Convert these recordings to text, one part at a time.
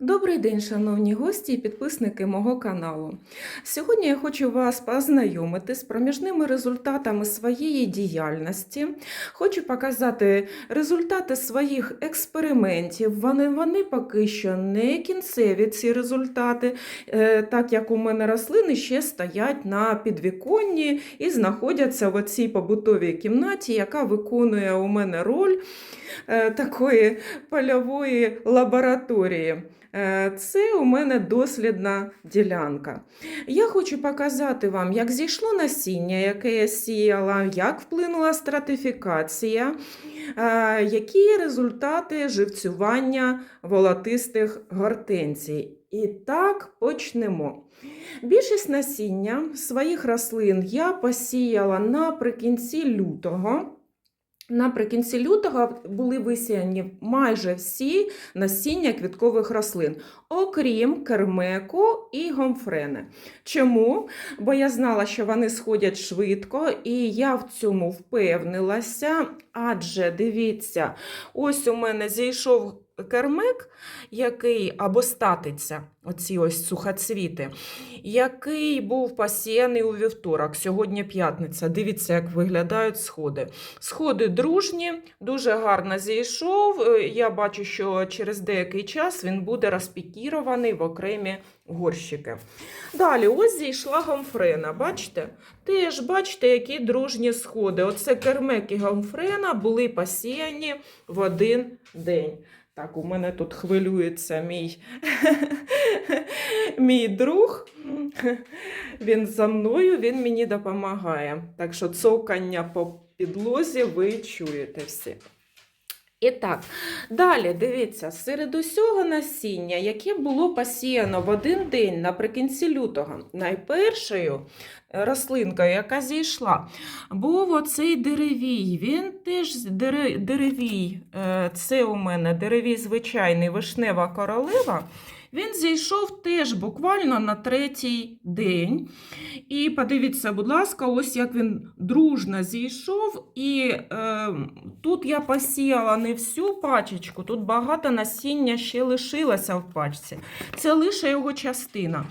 Добрий день, шановні гості і підписники мого каналу. Сьогодні я хочу вас познайомити з проміжними результатами своєї діяльності. Хочу показати результати своїх експериментів. Вони, вони поки що не кінцеві, ці результати, е, так як у мене рослини ще стоять на підвіконні і знаходяться в цій побутовій кімнаті, яка виконує у мене роль е, такої польової лабораторії. Е, Це у мене дослідна ділянка. Я хочу показати вам, як зійшло насіння, яке я сіяла, як вплинула стратифікація, е, які результати живцювання волотистих гортензій. І так почнемо. Більшість насіння своїх рослин я посіяла наприкінці лютого. Наприкінці лютого були висіяні майже всі насіння квіткових рослин, окрім кермеку і гомфрени. Чому? Бо я знала, що вони сходять швидко, і я в цьому впевнилася. Адже дивіться, ось у мене зійшов кермек, який або статиця, оці ось сухоцвіти, який був посіяний у вівторок. Сьогодні п'ятниця. Dивіться, як виглядають сходи. Сходи дружні, дуже гарно зійшов. Е, Я бачу, що через деякий час він буде розпікірований в окремі горщики. Далі, ось зійшла гомфрена. Бачите? Теж бачите, які дружні сходи. Оце кермек і гомфрена були посіяні в один день. Так, у мене тут хвилюється мій, мій друг. Він за мною, він мені допомагає. Так що цокання по підлозі ви чуєте всі. І так, далі дивіться, серед усього насіння, яке було посіяно в один день наприкінці лютого, найпершою рослинкою, яка зійшла, був оцей деревій. Він теж дере- деревій, е, це у мене деревій звичайний вишнева королева. Він зійшов теж буквально на третій день. І подивіться, будь ласка, ось як він дружно зійшов. І е, тут я посіяла не всю пачечку, тут багато насіння ще лишилося в пачці. Це лише його частина.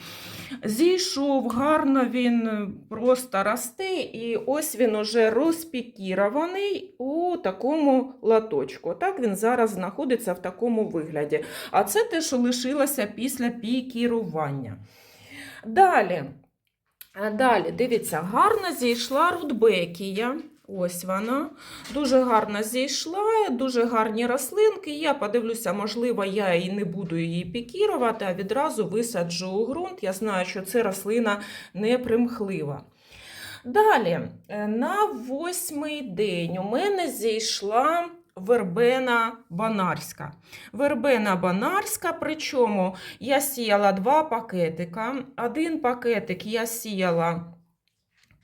Зійшов, гарно він просто росте, і ось він уже розпікірований у такому латочку. Так він зараз знаходиться в такому вигляді. А це те, що лишилося після пікірування. Далі, далі, дивіться, гарно зійшла рудбекія. Ось вона. Дуже гарно зійшла, дуже гарні рослинки. Я подивлюся, можливо, я і не буду її пікірувати, а відразу висаджу у ґрунт. Я знаю, що це рослина непримхлива. Далі, е, на восьмий день у мене зійшла вербена банарська. Вербена банарська, причому я сіяла два пакетика. Один пакетик я сіяла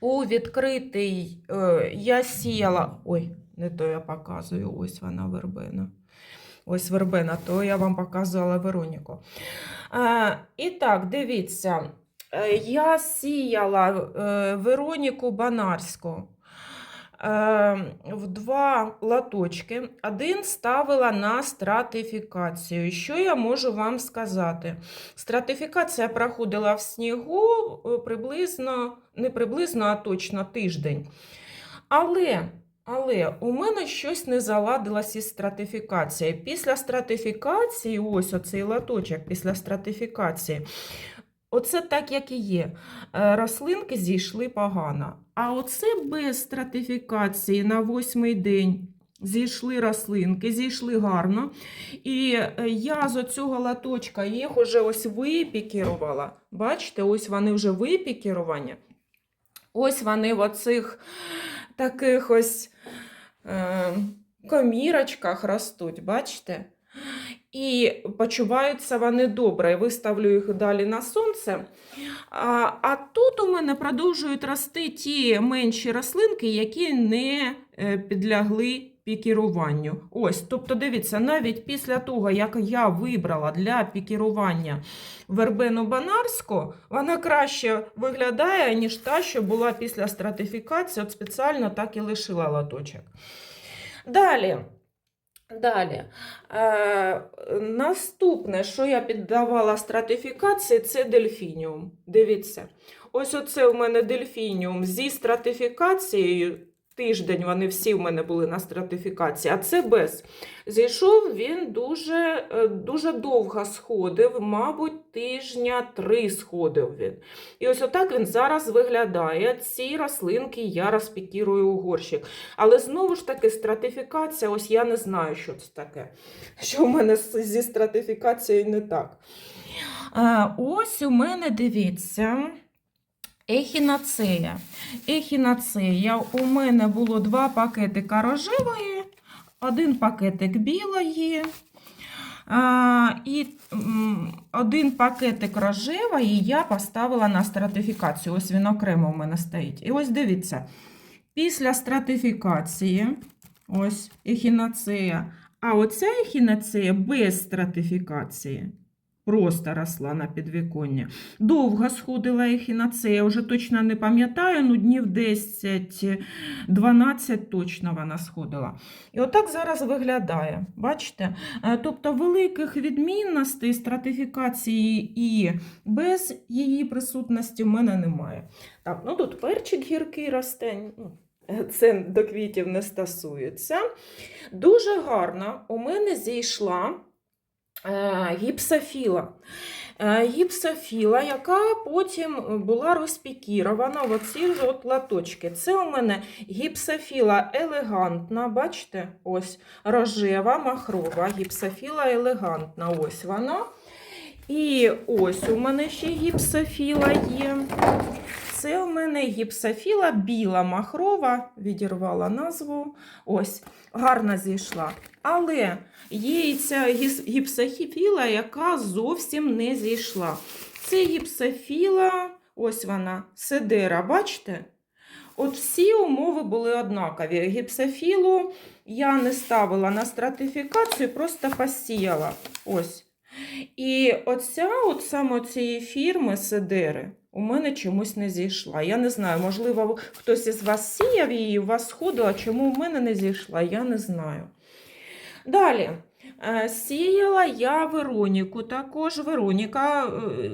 у відкритий, е, я сіяла. Ой, не то я показую, ось вона вербина. Ось вербина, то я вам показувала Вероніку. Е, і так, дивіться, е, я сіяла е, Вероніку Банарську в два латочки. Один ставила на стратифікацію. Що я можу вам сказати? Стратифікація проходила в снігу е, приблизно, не приблизно, а точно тиждень. Але, але у мене щось не заладилось із стратифікацією. Після стратифікації, ось оцей латочок після стратифікації, оце так, як і є. Е, Рослинки зійшли погано. А оце без стратифікації на восьмий день. Зійшли рослинки, зійшли гарно. І е, я з оцього латочка їх уже ось випікірувала. Бачите, ось вони вже випікіровані. Ось вони в оцих таких ось е, комірочках ростуть, бачите? І почуваються вони добре. Я Виставлю їх далі на сонце. А, а тут у мене продовжують рости ті менші рослинки, які не е, підлягли пікіруванню. Ось, тобто, дивіться, навіть після того, як я вибрала для пікірування вербену банарську, вона краще виглядає, ніж та, що була після стратифікації. От спеціально так і лишила латочок. Далі. Далі. Е, наступне, що я піддавала стратифікації, це дельфініум. Дивіться. Ось оце у мене дельфініум зі стратифікацією. Тиждень вони всі в мене були на стратифікації, а це без. Зійшов він дуже, е, дуже довго сходив, мабуть, тижня три сходив він. І ось отак він зараз виглядає. Ці рослинки я розпікірую у горщик. Але знову ж таки, стратифікація, ось я не знаю, що це таке. Що в мене зі стратифікацією не так. А, ось у мене дивіться. Ехінацея. Ехінацея. У мене було два пакетика рожевої, один пакетик білої. А, і один пакетик рожевої я поставила на стратифікацію. Ось він окремо у мене стоїть. І ось дивіться, після стратифікації, ось ехінацея, а оця ехінацея без стратифікації. Просто росла на підвіконня. Довго сходила ехінацея, я вже точно не пам'ятаю, ну днів 10-12 точно вона сходила. І отак зараз виглядає. Бачите? Е, Тобто великих відмінностей стратифікації і без її присутності в мене немає. Так, ну тут перчик гіркий росте. ну, Це до квітів не стосується. Дуже гарно у мене зійшла гіпсофіла. Е, Гіпсофіла, яка потім була розпікірована в оці ж от латочки. Це у мене гіпсофіла елегантна, бачите, ось рожева, махрова, гіпсофіла елегантна, ось вона. І ось у мене ще гіпсофіла є. Це у мене гіпсофіла біла махрова, відірвала назву. Ось, гарно зійшла. Але є ця гіпсофіла, яка зовсім не зійшла. Це гіпсофіла, ось вона, седера, бачите? От всі умови були однакові. Гіпсофілу я не ставила на стратифікацію, просто посіяла. Ось. І оця, от саме цієї фірми Седери у мене чомусь не зійшла. Я не знаю, можливо, хтось із вас сіяв її, у вас сходила, чому в мене не зійшла, я не знаю. Далі. е, Сіяла я Вероніку. Також Вероніка е,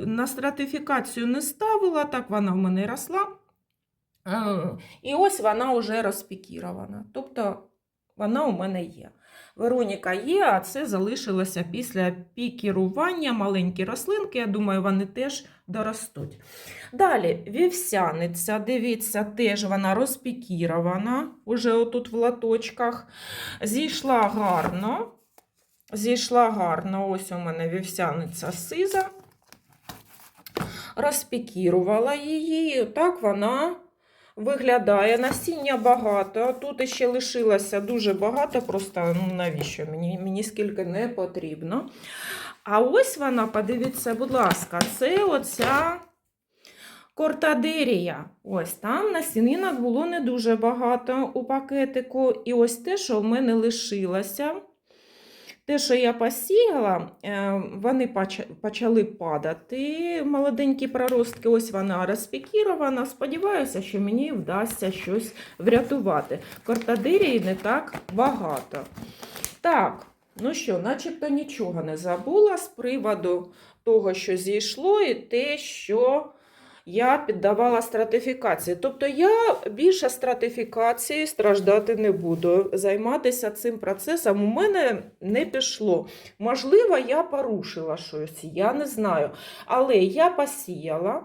на стратифікацію не ставила, так вона в мене росла. Е, І ось вона вже розпікірована. Тобто вона у мене є. Вероніка є, а це залишилося після пікірування маленькі рослинки. Я думаю, вони теж доростуть. Далі вівсяниця, дивіться, теж вона розпікірована, уже отут в латочках. Зійшла гарно. Зійшла гарно. Ось у мене вівсяниця сиза. Розпікірувала її. Так вона виглядає. Насіння багато. Тут ще лишилося дуже багато, просто ну, навіщо? Мені, мені скільки не потрібно. А ось вона, подивіться, будь ласка, це оця кортадерія. Ось там насінинок було не дуже багато у пакетику. І ось те, що в мене лишилося. Те, що я посіяла, е, вони почали падати, молоденькі проростки. Ось вона розпікірована. Сподіваюся, що мені вдасться щось врятувати. Кортадерії не так багато. Так, ну що, начебто нічого не забула з приводу того, що зійшло, і те, що я піддавала стратифікації. Тобто я більше стратифікації страждати не буду. Займатися цим процесом у мене не пішло. Можливо, я порушила щось, я не знаю. Але я посіяла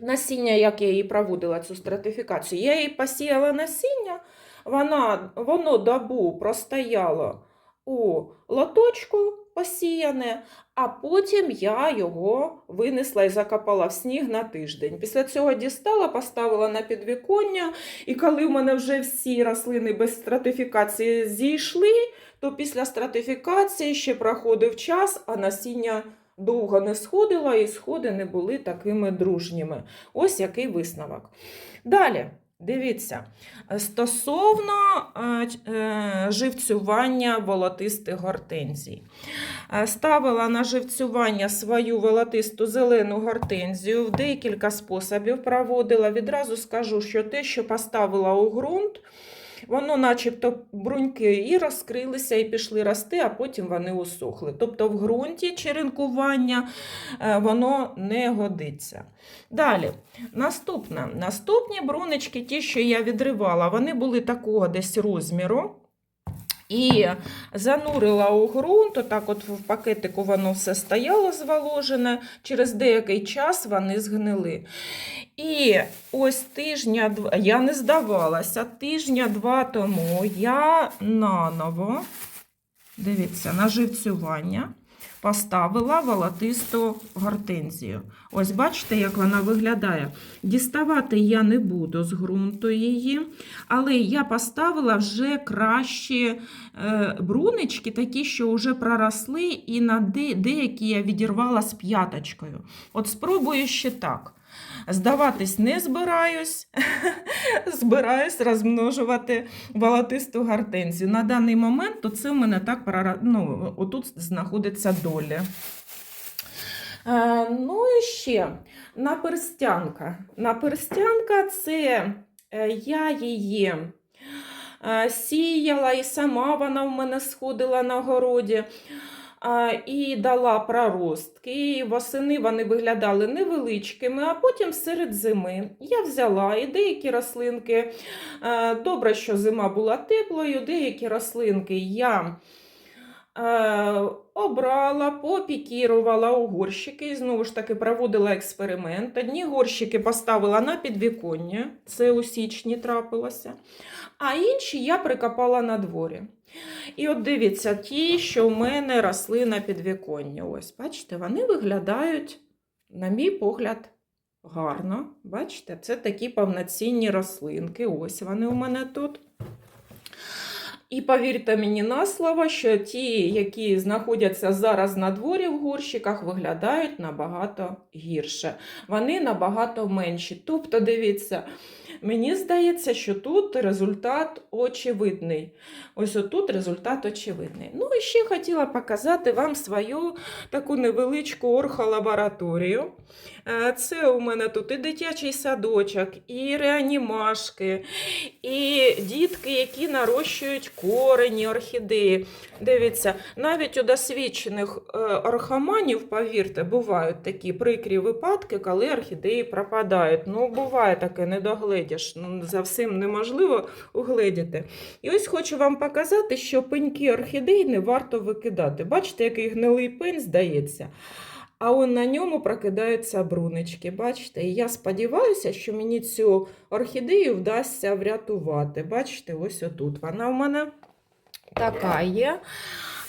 насіння, як я її проводила, цю стратифікацію. Я її посіяла насіння, вона, воно добу простояло у лоточку посіяне, а потім я його винесла і закопала в сніг на тиждень. Після цього дістала, поставила на підвіконня, і коли в мене вже всі рослини без стратифікації зійшли, то після стратифікації ще проходив час, а насіння довго не сходило, і сходи не були такими дружніми. Ось який висновок. Далі. Дивіться, стосовно е, е, живцювання волотистих гортензій. Е, Ставила на живцювання свою волотисту зелену гортензію, в декілька способів проводила. Відразу скажу, що те, що поставила у ґрунт, воно начебто бруньки і розкрилися, і пішли рости, а потім вони усохли. Тобто в ґрунті черенкування е, воно не годиться. Далі, наступне. Наступні брунички, ті, що я відривала, вони були такого десь розміру. І занурила у ґрунт, отак от в пакетику воно все стояло зволожене, через деякий час вони згнили. І ось тижня, я не здавалася, тижня-два тому я наново, дивіться, на живцювання поставила волотисту гортензію. Ось бачите, як вона виглядає. Діставати я не буду з ґрунту її, але я поставила вже кращі е, брунички, такі, що вже проросли, і на де- деякі я відірвала з п'яточкою. От спробую ще так. Здаватись не збираюсь, збираюсь розмножувати волотисту гортензію. На даний момент то це в мене так ну, отут знаходиться доля. Е, ну і ще наперстянка. Наперстянка це е, я її е, сіяла, і сама вона в мене сходила на городі. І дала проростки. І восени вони виглядали невеличкими, а потім серед зими я взяла і деякі рослинки. Добре, що зима була теплою, деякі рослинки я обрала, попікірувала. І знову ж таки проводила експеримент. Одні горщики поставила на підвіконня, це у січні трапилося, а інші я прикопала на дворі. І от дивіться, ті, що в мене росли на підвіконні. Ось, бачите, вони виглядають, на мій погляд, гарно. Бачите, це такі повноцінні рослинки. Ось вони у мене тут. І повірте мені на слово, що ті, які знаходяться зараз на дворі в горщиках, виглядають набагато гірше. Вони набагато менші. Тобто, дивіться, мені здається, що тут результат очевидний. Ось отут результат очевидний. Ну і ще хотіла показати вам свою таку невеличку орхолабораторію. Е, Це у мене тут і дитячий садочок, і реанімашки, і дітки, які нарощують корені орхідеї. Дивіться, навіть у досвідчених е, орхоманів, повірте, бувають такі прикрі випадки, коли орхідеї пропадають. Ну, буває таке, не догледіш. Ну, за всім неможливо угледіти. І ось хочу вам показати, що пеньки орхідей не варто викидати. Бачите, який гнилий пень здається. А он на ньому прокидаються брунички. Бачите? І я сподіваюся, що мені цю орхідею вдасться врятувати. Бачите, ось отут. Вона в мене така є.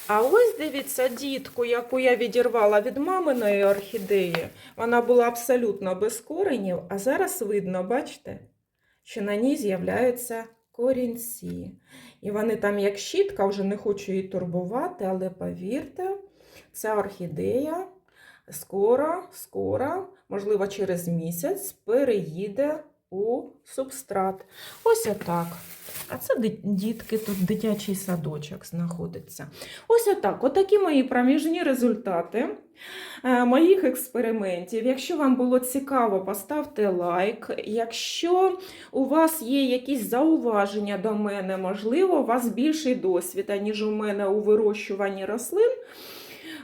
А ось дивіться, дітку, яку я відірвала від маминої орхідеї. Вона була абсолютно без коренів, а зараз видно, бачите, що на ній з'являються корінці. І вони там, як щітка, вже не хочу її турбувати, але повірте, ця орхідея скоро, скоро, можливо, через місяць переїде у субстрат. Ось отак. А це дітки, тут дитячий садочок знаходиться. Ось отак. Отакі мої проміжні результати е, моїх експериментів. Якщо вам було цікаво, поставте лайк. Якщо у вас є якісь зауваження до мене, можливо, у вас більший досвід, ніж у мене у вирощуванні рослин.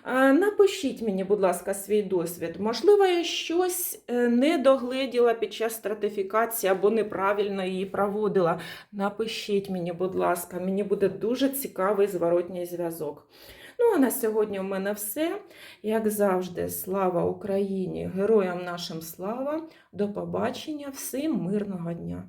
Напишіть мені, будь ласка, свій досвід. Можливо, я щось е, не догледіла під час стратифікації або неправильно її проводила. Напишіть мені, будь ласка, мені буде дуже цікавий зворотній зв'язок. Ну, а на сьогодні в мене все. Як завжди, слава Україні! Героям нашим слава! До побачення! Всім мирного дня!